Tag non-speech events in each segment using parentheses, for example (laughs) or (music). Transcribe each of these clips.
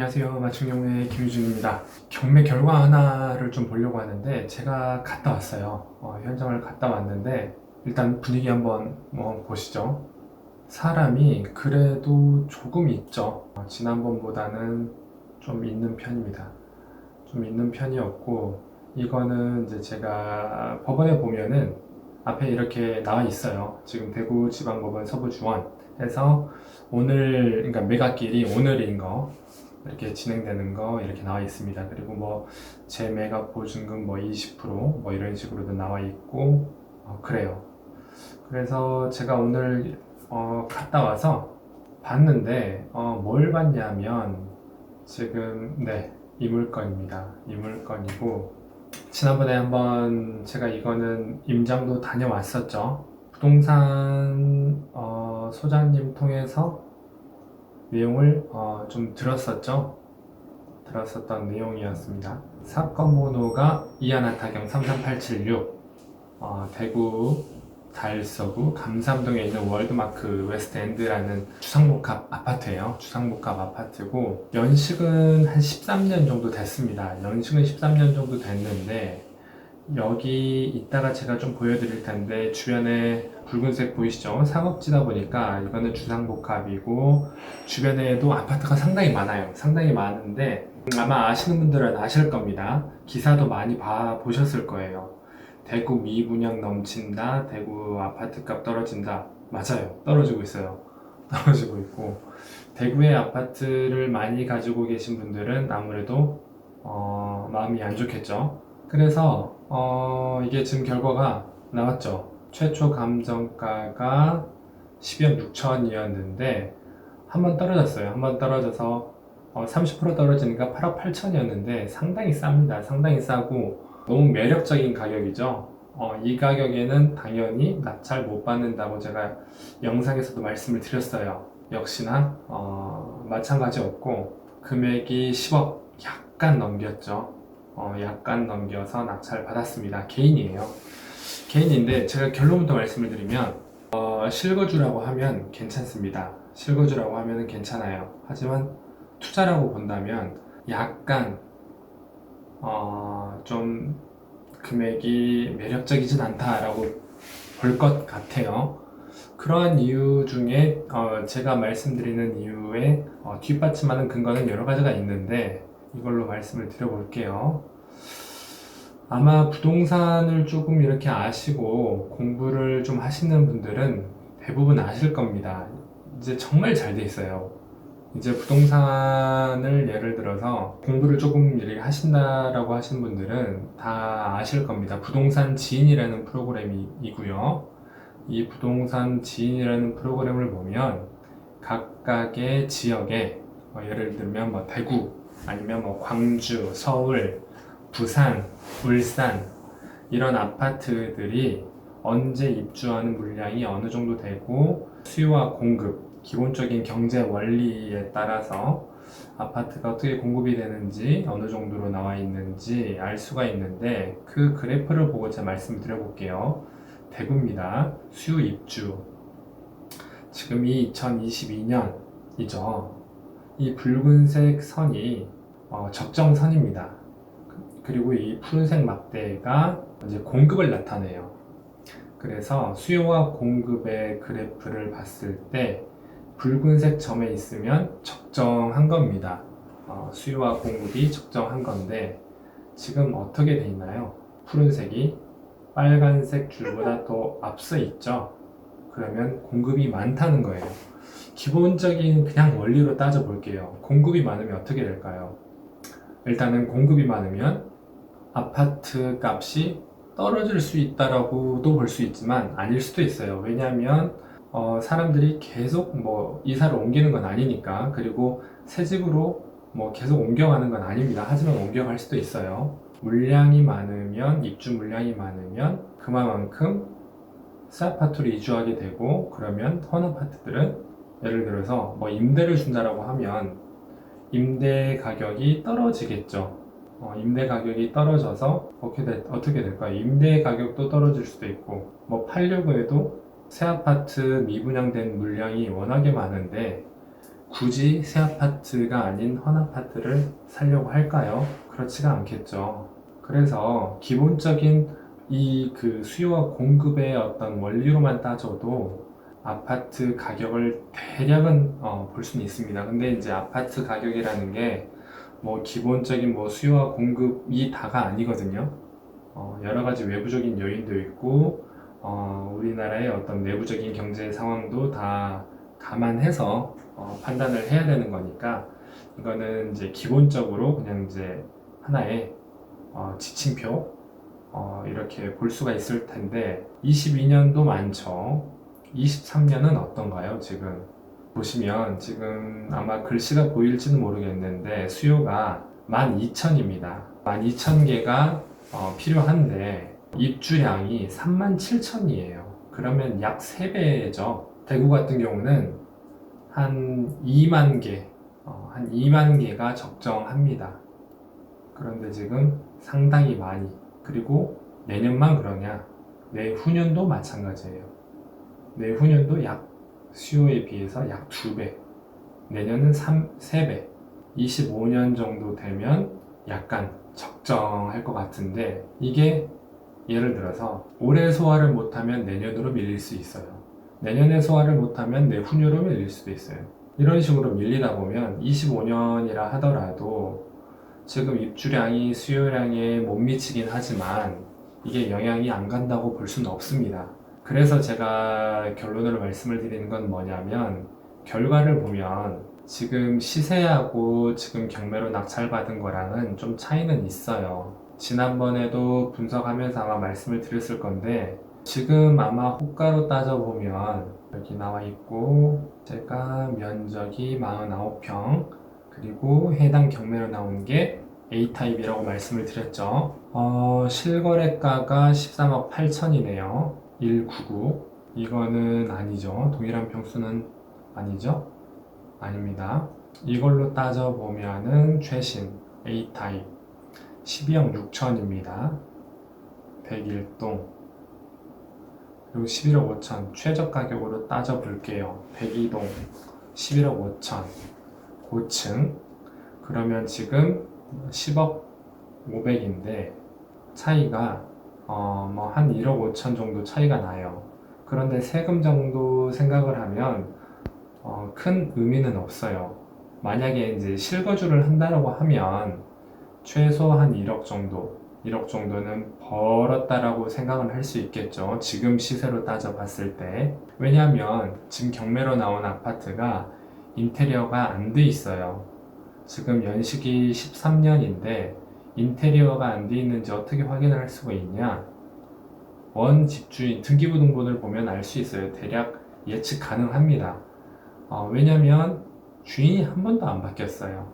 안녕하세요. 맞춤경매 김유준입니다. 경매 결과 하나를 좀 보려고 하는데 제가 갔다 왔어요. 어, 현장을 갔다 왔는데 일단 분위기 한번 뭐 보시죠. 사람이 그래도 조금 있죠. 어, 지난번보다는 좀 있는 편입니다. 좀 있는 편이었고 이거는 이제 제가 법원에 보면은 앞에 이렇게 나와 있어요. 지금 대구지방법원 서부중원에서 오늘 그러니까 매각길이 오늘인 거 이렇게 진행되는 거 이렇게 나와 있습니다. 그리고 뭐 재매각 보증금 뭐 20%뭐 이런 식으로도 나와 있고 어, 그래요. 그래서 제가 오늘 어, 갔다 와서 봤는데 어, 뭘 봤냐면 지금 네 이 물건입니다. 이 물건이고 지난번에 한번 제가 이거는 임장도 다녀왔었죠. 부동산 어, 소장님 통해서 내용을 어, 좀 들었었죠. 들었었던 내용이었습니다. 사건 번호가 이하나타경 33876 어, 대구 달서구 감삼동에 있는 월드마크 웨스트엔드라는 주상복합 아파트예요. 주상복합 아파트고 연식은 한 13년 정도 됐습니다. 연식은 13년 정도 됐는데 여기 이따가 제가 좀 보여드릴 텐데 주변에 붉은색 보이시죠? 상업지다 보니까 이거는 주상복합이고 주변에도 아파트가 상당히 많아요. 상당히 많은데 아마 아시는 분들은 아실 겁니다. 기사도 많이 봐 보셨을 거예요. 대구 미분양 넘친다. 대구 아파트값 떨어진다. 맞아요. 떨어지고 있어요. (laughs) 떨어지고 있고 대구의 아파트를 많이 가지고 계신 분들은 아무래도 어, 마음이 안 좋겠죠. 그래서 어, 이게 지금 결과가 나왔죠. 최초 감정가가 10억 6천이었는데 한 번 떨어졌어요. 한 번 떨어져서 어, 30% 떨어지니까 8억 8천이었는데 상당히 쌉니다. 상당히 싸고 너무 매력적인 가격이죠. 어, 이 가격에는 당연히 낙찰 못 받는다고 제가 영상에서도 말씀을 드렸어요. 역시나 어, 마찬가지였고 금액이 10억 약간 넘겼죠. 어, 약간 넘겨서 낙찰 받았습니다. 개인이에요. 개인인데 제가 결론부터 말씀을 드리면 어, 실거주라고 하면 괜찮습니다. 실거주라고 하면 괜찮아요. 하지만 투자라고 본다면 약간 어, 좀 금액이 매력적이진 않다라고 볼 것 같아요. 그러한 이유 중에 어, 제가 말씀드리는 이유에 어, 뒷받침하는 근거는 여러 가지가 있는데 이걸로 말씀을 드려볼게요. 아마 부동산을 조금 이렇게 아시고 공부를 좀 하시는 분들은 대부분 아실 겁니다. 이제 정말 잘 돼 있어요. 이제 부동산을 예를 들어서 공부를 조금 이렇게 하신다라고 하시는 분들은 다 아실 겁니다. 부동산 지인이라는 프로그램이고요. 이 부동산 지인이라는 프로그램을 보면 각각의 지역에 뭐 예를 들면 뭐 대구 아니면 뭐 광주, 서울, 부산, 울산 이런 아파트들이 언제 입주하는 물량이 어느 정도 되고 수요와 공급 기본적인 경제 원리에 따라서 아파트가 어떻게 공급이 되는지 어느 정도로 나와 있는지 알 수가 있는데 그 그래프를 보고 제가 말씀을 드려 볼게요. 대구입니다. 수요 입주. 지금 이 2022년이죠. 이 붉은색 선이 어, 적정선입니다. 그리고 이 푸른색 막대가 이제 공급을 나타내요. 그래서 수요와 공급의 그래프를 봤을 때 붉은색 점에 있으면 적정한 겁니다. 어, 수요와 공급이 적정한 건데 지금 어떻게 돼 있나요? 푸른색이 빨간색 줄보다 더 앞서 있죠? 그러면 공급이 많다는 거예요. 기본적인 그냥 원리로 따져 볼게요. 공급이 많으면 어떻게 될까요? 일단은 공급이 많으면 아파트 값이 떨어질 수 있다라고도 볼 수 있지만 아닐 수도 있어요. 왜냐하면 어, 사람들이 계속 뭐 이사를 옮기는 건 아니니까 그리고 새 집으로 뭐 계속 옮겨가는 건 아닙니다. 하지만 옮겨갈 수도 있어요. 물량이 많으면 입주 물량이 많으면 그만큼 새 아파트로 이주하게 되고 그러면 헌 아파트들은 예를 들어서 뭐 임대를 준다라고 하면 임대 가격이 떨어지겠죠. 어, 임대 가격이 떨어져서 어떻게, 될, 어떻게 될까요? 임대 가격도 떨어질 수도 있고 뭐 팔려고 해도 새 아파트 미분양된 물량이 워낙에 많은데 굳이 새 아파트가 아닌 헌 아파트를 살려고 할까요? 그렇지가 않겠죠. 그래서 기본적인 이 그 수요와 공급의 어떤 원리로만 따져도 아파트 가격을 대략은 어, 볼 수는 있습니다. 근데 이제 아파트 가격이라는 게 뭐 기본적인 뭐 수요와 공급이 다가 아니거든요. 어, 여러 가지 외부적인 요인도 있고 어, 우리나라의 어떤 내부적인 경제 상황도 다 감안해서 어, 판단을 해야 되는 거니까 이거는 이제 기본적으로 그냥 이제 하나의 어, 지침표 어, 이렇게 볼 수가 있을 텐데 22년도 많죠. 23년은 어떤가요? 지금 보시면 지금 아마 글씨가 보일지는 모르겠는데 수요가 12,000입니다. 12,000개가 어, 필요한데 입주량이 37,000이에요. 그러면 약 3배죠. 대구 같은 경우는 한 2만 개, 어, 한 2만 개가 적정합니다. 그런데 지금 상당히 많이, 그리고 내년만 그러냐? 내후년도 마찬가지예요. 내후년도 약 수요에 비해서 약 2배, 내년은 3, 3배, 25년 정도 되면 약간 적정할 것 같은데 이게 예를 들어서 올해 소화를 못하면 내년으로 밀릴 수 있어요. 내년에 소화를 못하면 내후년으로 밀릴 수도 있어요. 이런 식으로 밀리다 보면 25년이라 하더라도 지금 입주량이 수요량에 못 미치긴 하지만 이게 영향이 안 간다고 볼 수는 없습니다. 그래서 제가 결론으로 말씀을 드리는 건 뭐냐면 결과를 보면 지금 시세하고 지금 경매로 낙찰받은 거랑은 좀 차이는 있어요. 지난번에도 분석하면서 아마 말씀을 드렸을 건데 지금 아마 호가로 따져보면 여기 나와 있고 제가 면적이 49평 그리고 해당 경매로 나온 게 A타입이라고 말씀을 드렸죠. 어, 실거래가가 13억 8천이네요. 199. 이거는 아니죠. 동일한 평수는 아니죠. 아닙니다. 이걸로 따져보면은 최신 A타입 12억 6천입니다. 101동 그리고 11억 5천 최저 가격으로 따져볼게요. 102동 11억 5천 고층 그러면 지금 10억 5백인데 차이가 어, 뭐 한 1억 5천 정도 차이가 나요. 그런데 세금 정도 생각을 하면 어, 큰 의미는 없어요. 만약에 이제 실거주를 한다라고 하면 최소 한 1억 정도, 1억 정도는 벌었다라고 생각을 할 수 있겠죠. 지금 시세로 따져봤을 때. 왜냐하면 지금 경매로 나온 아파트가 인테리어가 안 돼 있어요. 지금 연식이 13년인데 인테리어가 안 돼 있는지 어떻게 확인을 할 수가 있냐? 원 집주인 등기부등본을 보면 알 수 있어요. 대략 예측 가능합니다. 어, 왜냐면 주인이 한 번도 안 바뀌었어요.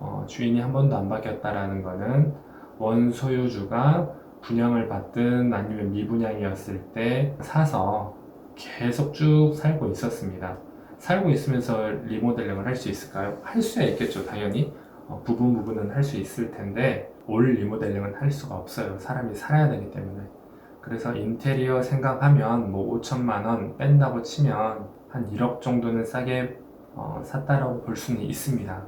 어, 주인이 한 번도 안 바뀌었다라는 거는 원 소유주가 분양을 받든 아니면 미분양이었을 때 사서 계속 쭉 살고 있었습니다. 살고 있으면서 리모델링을 할 수 있을까요? 할 수야 있겠죠, 당연히. 어, 부분 부분은 할 수 있을 텐데 올 리모델링은 할 수가 없어요. 사람이 살아야 되기 때문에. 그래서 인테리어 생각하면 뭐 5천만 원 뺀다고 치면 한 1억 정도는 싸게 어, 샀다라고 볼 수는 있습니다.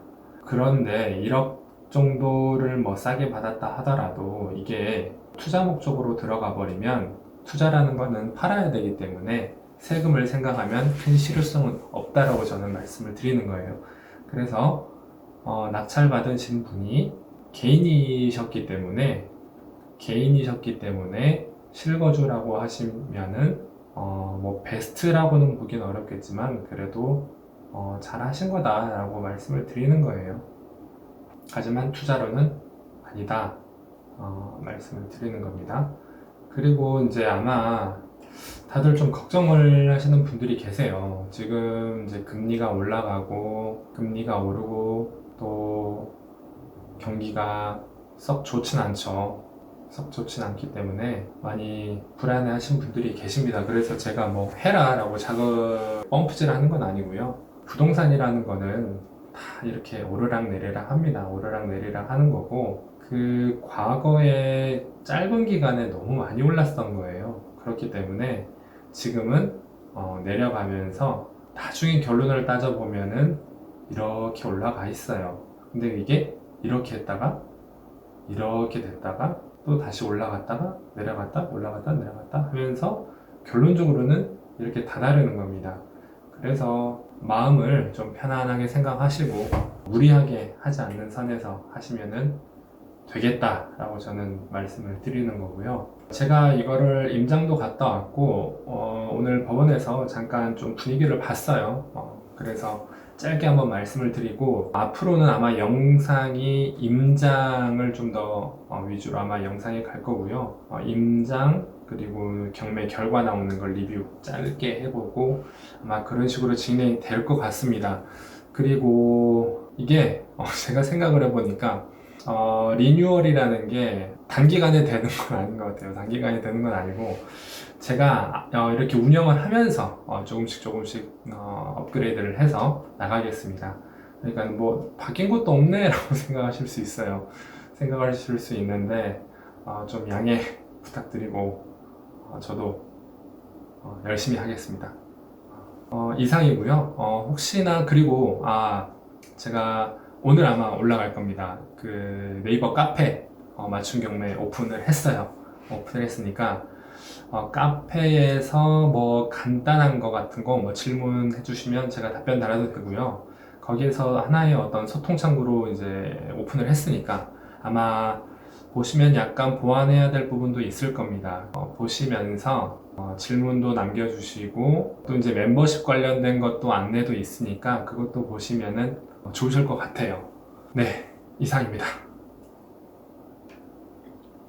그런데 1억 정도를 뭐 싸게 받았다 하더라도 이게 투자 목적으로 들어가 버리면 투자라는 거는 팔아야 되기 때문에 세금을 생각하면 큰 실효성은 없다라고 저는 말씀을 드리는 거예요. 그래서 어, 낙찰 받으신 분이 개인이셨기 때문에 개인이셨기 때문에 실거주라고 하시면은 어, 뭐 베스트라고는 보기는 어렵겠지만 그래도 어, 잘 하신 거다라고 말씀을 드리는 거예요. 하지만 투자로는 아니다 어, 말씀을 드리는 겁니다. 그리고 이제 아마 다들 좀 걱정을 하시는 분들이 계세요. 지금 이제 금리가 올라가고 금리가 오르고 또 경기가 썩 좋진 않죠. 썩 좋진 않기 때문에 많이 불안해 하신 분들이 계십니다. 그래서 제가 뭐 해라 라고 작업 펌프질 하는 건 아니고요. 부동산이라는 거는 다 이렇게 오르락 내리락 합니다. 오르락 내리락 하는 거고 그 과거에 짧은 기간에 너무 많이 올랐던 거예요. 그렇기 때문에 지금은 어, 내려가면서 나중에 결론을 따져보면은 이렇게 올라가 있어요. 근데 이게 이렇게 했다가 이렇게 됐다가 또 다시 올라갔다가 내려갔다 올라갔다 내려갔다 하면서 결론적으로는 이렇게 다다르는 겁니다. 그래서 마음을 좀 편안하게 생각하시고 무리하게 하지 않는 선에서 하시면은 되겠다라고 저는 말씀을 드리는 거고요. 제가 이거를 임장도 갔다 왔고 어, 오늘 법원에서 잠깐 좀 분위기를 봤어요. 어, 그래서 짧게 한번 말씀을 드리고 앞으로는 아마 영상이 임장을 좀 더 위주로 아마 영상이 갈 거고요. 어, 임장 그리고 경매 결과 나오는 걸 리뷰 짧게 해보고 아마 그런 식으로 진행이 될 것 같습니다. 그리고 이게 어, (laughs) 제가 생각을 해보니까 어, 리뉴얼이라는 게 단기간에 되는 건 아닌 것 같아요. 단기간에 되는 건 아니고 제가 어, 이렇게 운영을 하면서 어, 조금씩 조금씩 어, 업그레이드를 해서 나가겠습니다. 그러니까 뭐 바뀐 것도 없네라고 (laughs) 생각하실 수 있어요. 생각하실 수 있는데 어, 좀 양해 (laughs) 부탁드리고 어, 저도 어, 열심히 하겠습니다. 어, 이상이고요. 어, 혹시나 그리고 아 제가 오늘 아마 올라갈 겁니다. 그 네이버 카페 어, 맞춤 경매 오픈을 했어요. 오픈을 했으니까 어, 카페에서 뭐 간단한 거 같은 거 뭐 질문해 주시면 제가 답변 달아도 되고요. 거기에서 하나의 어떤 소통 창구로 이제 오픈을 했으니까 아마 보시면 약간 보완해야 될 부분도 있을 겁니다. 어, 보시면서 어, 질문도 남겨주시고 또 이제 멤버십 관련된 것도 안내도 있으니까 그것도 보시면은 어, 좋으실 것 같아요. 네, 이상입니다.